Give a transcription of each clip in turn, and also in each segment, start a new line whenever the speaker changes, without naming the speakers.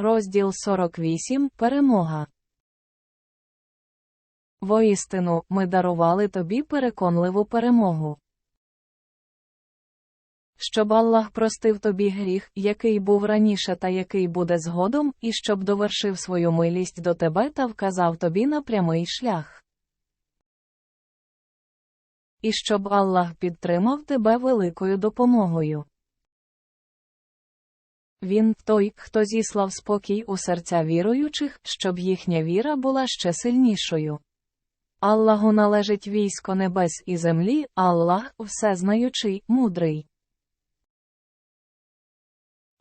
Розділ 48 Перемога. Воістину, ми дарували тобі переконливу перемогу. Щоб Аллах простив тобі гріх, який був раніше та який буде згодом, і щоб довершив свою милість до тебе та вказав тобі на прямий шлях. І щоб Аллах підтримав тебе великою допомогою. Він той, хто зіслав спокій у серця віруючих, щоб їхня віра була ще сильнішою. Аллаху належить військо небес і землі, Аллах всезнаючий, мудрий.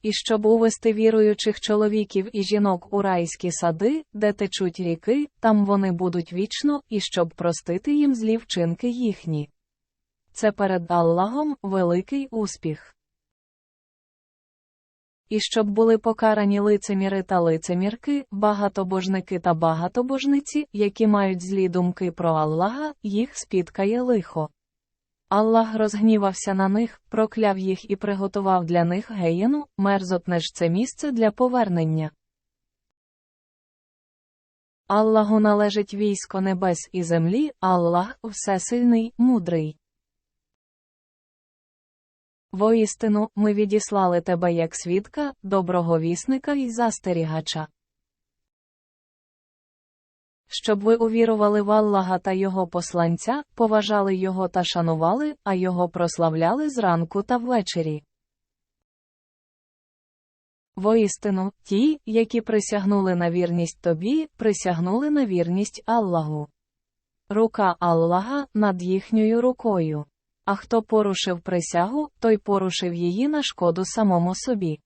І щоб увести віруючих чоловіків і жінок у райські сади, де течуть ріки, там вони будуть вічно, і щоб простити їм злі вчинки їхні. Це перед Аллахом великий успіх. І щоб були покарані лицеміри та лицемірки, багатобожники та багатобожниці, які мають злі думки про Аллаха, їх спіткає лихо. Аллах розгнівався на них, прокляв їх і приготував для них геєну, мерзотне ж це місце для повернення. Аллаху належить військо небес і землі, Аллах всесильний, мудрий. Воістину, ми відіслали тебе як свідка, доброго вісника і застерігача. Щоб ви увірували в Аллаха та його посланця, поважали його та шанували, а його прославляли зранку та ввечері. Воістину, ті, які присягнули на вірність тобі, присягнули на вірність Аллаху. Рука Аллаха над їхньою рукою. А хто порушив присягу, той порушив її на шкоду самому собі.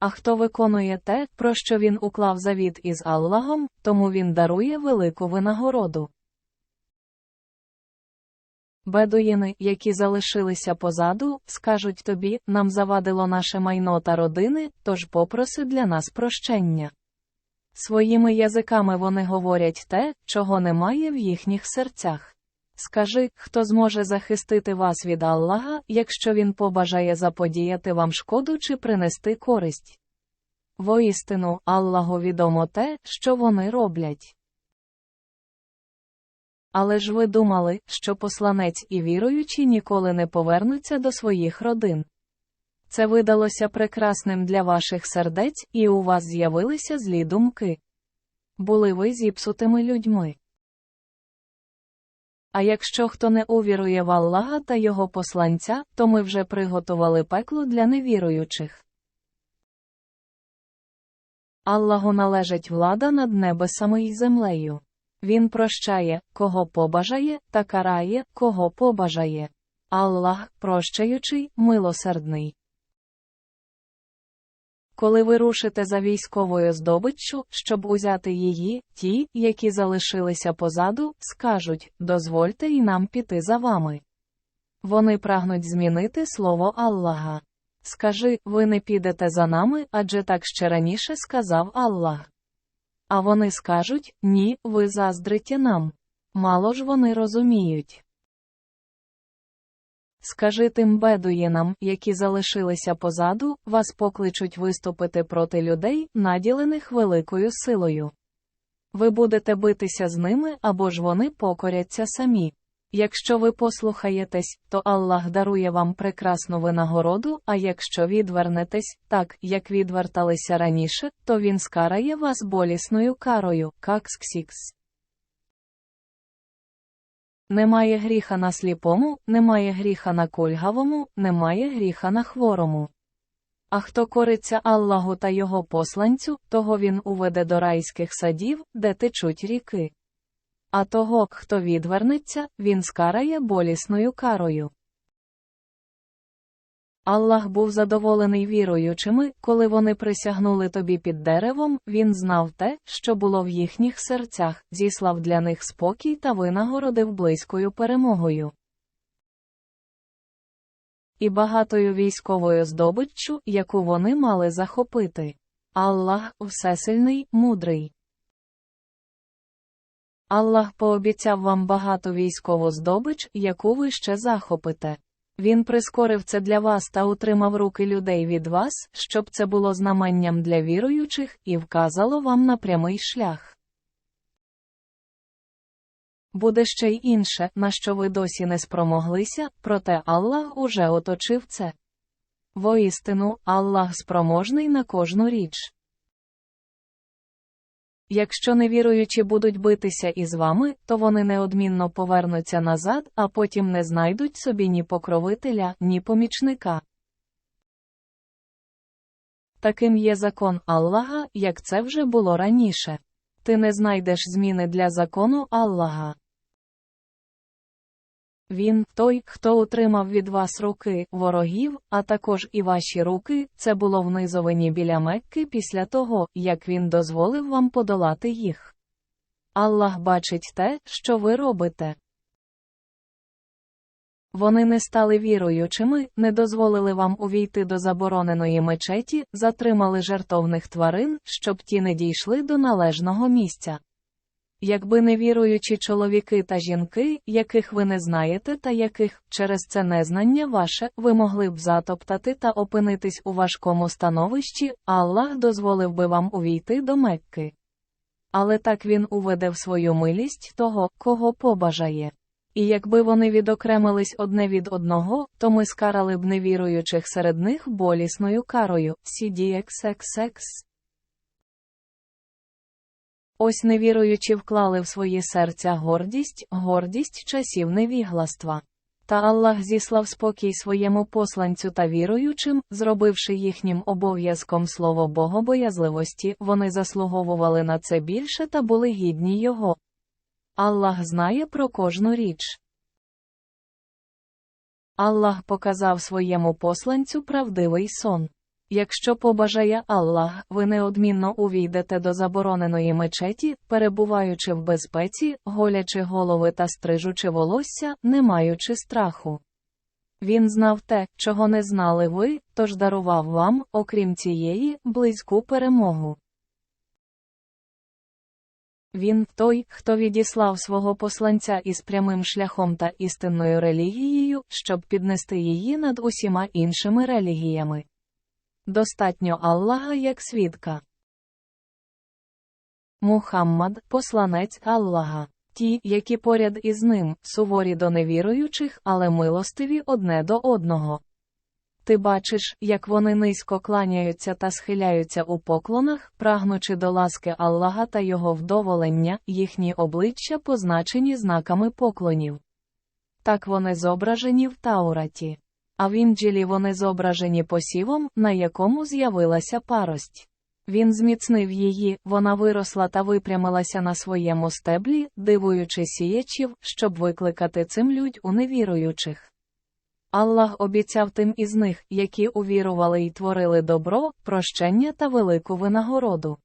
А хто виконує те, про що він уклав завіт із Аллахом, тому він дарує велику винагороду. Бедуїни, які залишилися позаду, скажуть тобі, нам завадило наше майно та родини, тож попроси для нас прощення. Своїми язиками вони говорять те, чого немає в їхніх серцях. Скажи, хто зможе захистити вас від Аллаха, якщо він побажає заподіяти вам шкоду чи принести користь. Воістину, Аллаху відомо те, що вони роблять. Але ж ви думали, що посланець і віруючі ніколи не повернуться до своїх родин. Це видалося прекрасним для ваших сердець, і у вас з'явилися злі думки. Були ви зіпсутими людьми. А якщо хто не увірує в Аллаха та його посланця, то ми вже приготували пекло для невіруючих. Аллаху належить влада над небесами і землею. Він прощає, кого побажає, та карає, кого побажає. Аллах, прощаючий, милосердний. Коли ви рушите за військовою здобиччю, щоб узяти її, ті, які залишилися позаду, скажуть дозвольте і нам піти за вами. Вони прагнуть змінити слово Аллаха. Скажи, ви не підете за нами, адже так ще раніше сказав Аллах. А вони скажуть ні, ви заздрите нам. Мало ж вони розуміють. Скажи тим бедуїнам, які залишилися позаду, вас покличуть виступити проти людей, наділених великою силою. Ви будете битися з ними або ж вони покоряться самі. Якщо ви послухаєтесь, то Аллах дарує вам прекрасну винагороду, а якщо відвернетесь, так, як відверталися раніше, то він скарає вас болісною карою, каксксікс. Немає гріха на сліпому, немає гріха на кольгавому, немає гріха на хворому. А хто кориться Аллаху та його посланцю, того він уведе до райських садів, де течуть ріки. А того, хто відвернеться, він скарає болісною карою. Аллах був задоволений віруючими, коли вони присягнули тобі під деревом, він знав те, що було в їхніх серцях, зіслав для них спокій та винагородив близькою перемогою. І багатою військовою здобиччю, яку вони мали захопити. Аллах всесильний, мудрий. Аллах пообіцяв вам багато військову здобич, яку ви ще захопите. Він прискорив це для вас та утримав руки людей від вас, щоб це було знаменням для віруючих і вказало вам на прямий шлях. Буде ще й інше, на що ви досі не спромоглися, проте Аллах уже оточив це. Воістину, Аллах спроможний на кожну річ. Якщо невіруючі будуть битися із вами, то вони неодмінно повернуться назад, а потім не знайдуть собі ні покровителя, ні помічника. Таким є закон Аллаха, як це вже було раніше. Ти не знайдеш зміни для закону Аллаха. Він, той, хто утримав від вас руки ворогів, а також і ваші руки, це було в низовині біля Мекки після того, як він дозволив вам подолати їх. Аллах бачить те, що ви робите. Вони не стали віруючими, не дозволили вам увійти до забороненої мечеті, затримали жертовних тварин, щоб ті не дійшли до належного місця. Якби не віруючі чоловіки та жінки, яких ви не знаєте та яких, через це незнання ваше, ви могли б затоптати та опинитись у важкому становищі, Аллах дозволив би вам увійти до Мекки. Але так він уведе в свою милість того, кого побажає. І якби вони відокремились одне від одного, то ми скарали б невіруючих серед них болісною карою. CDXXX Ось невіруючі вклали в свої серця гордість, гордість часів невігластва. Та Аллах зіслав спокій своєму посланцю та віруючим, зробивши їхнім обов'язком слово богобоязливості, вони заслуговували на це більше та були гідні його. Аллах знає про кожну річ. Аллах показав своєму посланцю правдивий сон. Якщо побажає Аллах, ви неодмінно увійдете до забороненої мечеті, перебуваючи в безпеці, голячи голови та стрижучи волосся, не маючи страху. Він знав те, чого не знали ви, тож дарував вам, окрім цієї, близьку перемогу. Він той, хто відіслав свого посланця із прямим шляхом та істинною релігією, щоб піднести її над усіма іншими релігіями. Достатньо Аллаха як свідка. Мухаммад, посланець Аллаха. Ті, які поряд із ним, суворі до невіруючих, але милостиві одне до одного. Ти бачиш, як вони низько кланяються та схиляються у поклонах, прагнучи до ласки Аллаха та його вдоволення, їхні обличчя позначені знаками поклонів. Так вони зображені в Таураті а в інджілі вони зображені посівом, на якому з'явилася парость. Він зміцнив її, вона виросла та випрямилася на своєму стеблі, дивуючи сіячів, щоб викликати цим людь у невіруючих. Аллах обіцяв тим із них, які увірували й творили добро, прощення та велику винагороду.